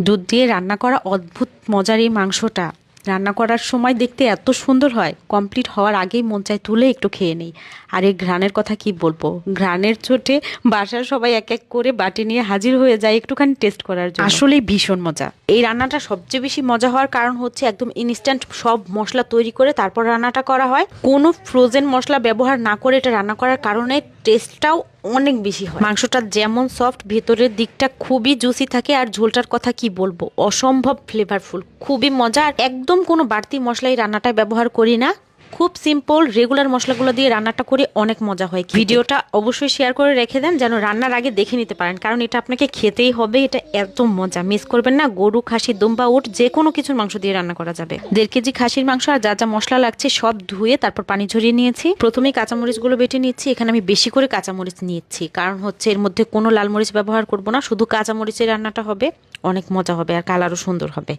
দুধ দিয়ে রান্না করা অদ্ভুত মজার এই মাংসটা। রান্না করার সময় দেখতে এত সুন্দর হয়। কমপ্লিট হওয়ার আগেই মন চায় তুলে একটু খেয়ে নেই। আর এই ঘ্রাণের কথা কি বলব? ঘ্রাণের চোটে বাসার সবাই এক এক করে বাটি নিয়ে হাজির হয়ে যায় একটুখানি টেস্ট করার জন্য। আসলেই ভীষণ মজা। এই রান্নাটা সবচেয়ে বেশি মজা হওয়ার কারণ হচ্ছে একদম ইনস্ট্যান্ট সব মশলা তৈরি করে তারপর রান্নাটা করা হয়। কোনো ফ্রোজেন মশলা ব্যবহার না করে এটা রান্না করার কারণে টেস্টটাও অনেক বেশি হয়। মাংসটা যেমন সফট ভেতরের দিকটা খুবই জুসি থাকে আর ঝোলটার কথা কি বলব? অসম্ভব ফ্লেভারফুল খুবই মজা আর একদম কোনো বাড়তি মশলাই রান্নাটা ব্যবহার করি না। খুব সিম্পল রেগুলার মশলাগুলো দিয়ে রান্নাটা করে অনেক মজা হয় ভিডিওটা অবশ্যই শেয়ার করে রেখে দেন, যেন রান্নার আগে দেখে নিতে পারেন, কারণ এটা আপনাকে খেতেই হবে, এটা এত মজা। মিস করবেন না, গরু, খাসি, দুম্বা, উট যে কোনো কিছুর মাংস দিয়ে রান্না করা যাবে। দেড় কেজি খাসির মাংস আর যা যা মশলা লাগছে সব ধুয়ে তারপর পানি ঝরিয়ে নিয়েছি। প্রথমেই কাঁচামরিচগুলো বেটে নিচ্ছি, এখানে আমি বেশি করে কাঁচামরিচ নিচ্ছি, কারণ হচ্ছে এর মধ্যে কোনো লাল মরিচ ব্যবহার করব না, শুধু কাঁচামরিচের রান্নাটা হবে, অনেক মজা হবে আর কালারও সুন্দর হবে।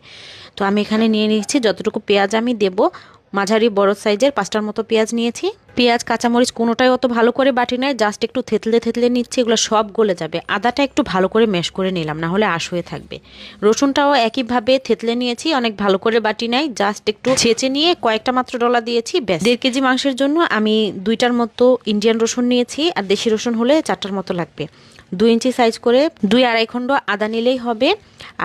তো আমি এখানে নিয়ে নিচ্ছি, যতটুকু পেঁয়াজ আমি দেবো মাঝারি, বড় সাইজের পাঁচটার মতো পেঁয়াজ নিয়েছি। পেঁয়াজ, কাঁচামরিচ কোনোটাই অত ভালো করে বাটি নেয় জাস্ট একটু থেতলে থেতলে নিচ্ছি, এগুলো সব গলে যাবে। আদাটা একটু ভালো করে ম্যাশ করে নিলাম, না হলে আশ হয়ে থাকবে। রসুনটাও একইভাবে থেতলে নিয়েছি, অনেক ভালো করে বাটি নেয় জাস্ট একটু ছেঁচে নিয়ে কয়েকটা মাত্র ডলা দিয়েছি, ব্যাস। দেড় কেজি মাংসের জন্য আমি দুইটার মতো ইন্ডিয়ান রসুন নিয়েছি, আর দেশি রসুন হলে চারটার মতো লাগবে। দুই ইঞ্চি সাইজ করে দুই আড়াই খণ্ড আদা নিলেই হবে।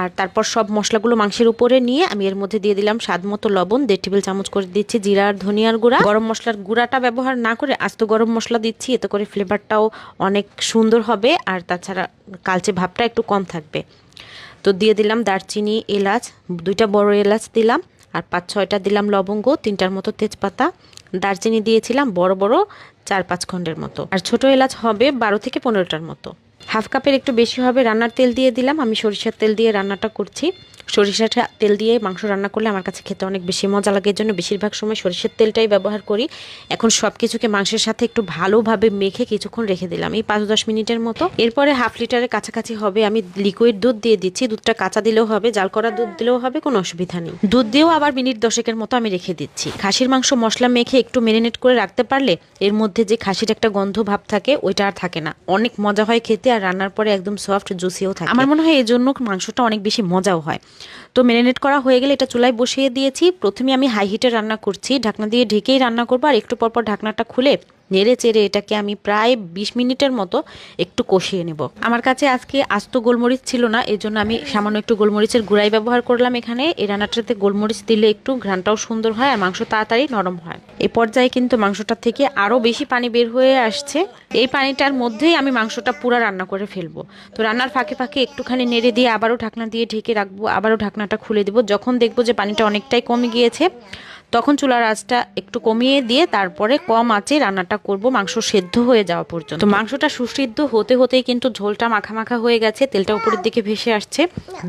আর তারপর সব মশলাগুলো মাংসের উপরে নিয়ে আমি এর মধ্যে দিয়ে দিলাম স্বাদ মতো লবণ, দেড় টেবিল চামচ করে দিচ্ছি জিরা আর ধনিয়ার গুঁড়া। গরম মশলার গুঁড়াটা ব্যবহার না করে আস্ত গরম মশলা দিচ্ছি, এতে করে ফ্লেভারটাও অনেক সুন্দর হবে আর তাছাড়া কালচে ভাবটা একটু কম থাকবে। তো দিয়ে দিলাম দারচিনি, এলাচ, দুইটা বড় এলাচ দিলাম আর পাঁচ ছয়টা দিলাম লবঙ্গ, তিনটার মতো তেজপাতা। দারচিনি দিয়েছিলাম বড় বড় চার পাঁচ খণ্ডের মতো। আর ছোট এলাচ হবে বারো থেকে পনেরোটার মতো। হাফ কাপের একটু বেশি হবে, রান্নার তেল দিয়ে দিলাম, আমি সরিষার তেল দিয়ে রান্নাটা করছি। সরিষার তেল দিয়ে মাংস রান্না করলে আমার কাছে খেতে অনেক বেশি মজা লাগে। এর জন্য বেশিরভাগ সময় সরিষার তেলটাই ব্যবহার করি। এখন সব কিছুকে মাংসের সাথে একটু ভালোভাবে মেখে কিছুক্ষণ রেখে দিলাম। এই পাঁচ দশ মিনিটের মতো। এরপরে হাফ লিটারের কাছাকাছি হবে। আমি লিকুইড দুধ দিয়ে দিচ্ছি। দুধটা কাঁচা দিলেও হবে, জাল করা দুধ দিলেও হবে, কোনো অসুবিধা নেই। দুধ দিয়েও আবার মিনিট দশেকের মতো আমি রেখে দিচ্ছি। খাসির মাংস মশলা মেখে একটু মেরিনেট করে রাখতে পারলে এর মধ্যে যে খাসির একটা গন্ধ ভাব থাকে, ওইটা আর থাকে না। অনেক মজা হয় খেতে আর রান্নার পরে একদম সফট জুসিও থাকে। আমার মনে হয় এই জন্য মাংসটা অনেক বেশি মজাও হয়। তো মেরিনেট করা হয়ে গেলে এটা চুলায় বসিয়ে দিয়েছি। প্রথমে আমি হাই হিটে রান্না করছি। ঢাকনা দিয়ে ঢেকেই রান্না করব আর একটু পরপর ঢাকনাটা খুলে নেড়ে চেড়ে এটাকে আমি প্রায় বিশ মিনিটের মতো একটু কষিয়ে নেব। আমার কাছে আজকে আস্ত গোলমরিচ ছিল না এই জন্য আমি সামান্য একটু গোলমরিচের গুঁড়াই ব্যবহার করলাম এখানে। এই রান্নাটাতে গোলমরিচ দিলে একটু ঘ্রানটাও সুন্দর হয় আর মাংস তাড়াতাড়ি নরম হয়। এই পর্যায়ে কিন্তু মাংসটা থেকে আরও বেশি পানি বের হয়ে আসছে। এই পানিটার মধ্যেই আমি মাংসটা পুরো রান্না করে ফেলব। তো রান্নার ফাঁকে ফাঁকে একটুখানি নেড়ে দিয়ে আবারও ঢাকনা দিয়ে ঢেকে রাখব, আবারও ঢাকনাটা খুলে দেবো। যখন দেখব যে পানিটা অনেকটাই কমে গিয়েছে, তখন চুলার আঁচটা একটু কমিয়ে দিয়ে তারপরে কম আঁচে রান্নাটা করব। মাংস সেদ্ধ হয়ে যাওয়া পর্যন্ত। তো মাংসটা সুসিদ্ধ হতে হতেই কিন্তু ঝোলটা মাখা মাখা হয়ে গেছে, তেলটা উপরের দিকে ভেসে আসছে।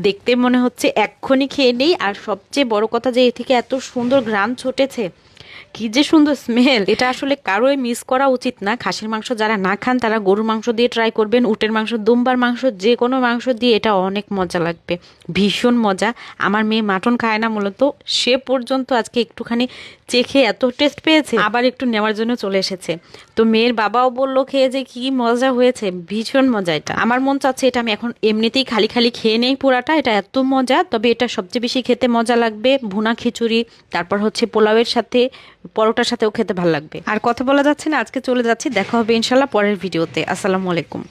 দেখতে মনে হচ্ছে এক্ষুনি খেয়ে নেই। আর সবচেয়ে বড় কথা যে এ থেকে এত সুন্দর ঘ্রাণ ছুটেছে কি যে সুন্দর স্মেল এটা আসলে কারোই মিস করা উচিত না। খাসির মাংস যারা না খান, তারা গরুর মাংস দিয়ে ট্রাই করবেন, উটের মাংস, দুম্বার মাংস যে কোনো মাংস দিয়ে এটা অনেক মজা লাগবে, ভীষণ মজা। আমার মেয়ে মাটন খায় না মূলত, সে পর্যন্ত আজকে একটুখানি চেখে এত টেস্ট পেয়েছে, আবার একটু নেওয়ার জন্য চলে এসেছে। তো মেয়ের বাবাও বলল, খেয়ে যে কি মজা হয়েছে, ভীষণ মজা এটা। আমার মন চাচ্ছে এটা আমি এখন এমনিতেই খালি খালি খেয়ে নেই পুরাটা, এটা এত মজা, তবে এটা সবচেয়ে বেশি খেতে মজা লাগবে। ভুনা খিচুড়ি, তারপর হচ্ছে পোলাওয়ের সাথে পরোটার সাথেও খেতে ভালো লাগবে। আর কথা বলা যাচ্ছে না, আজকে চলে যাচ্ছি, দেখা হবে ইনশাল্লাহ পরের ভিডিওতে। আসসালামু আলাইকুম।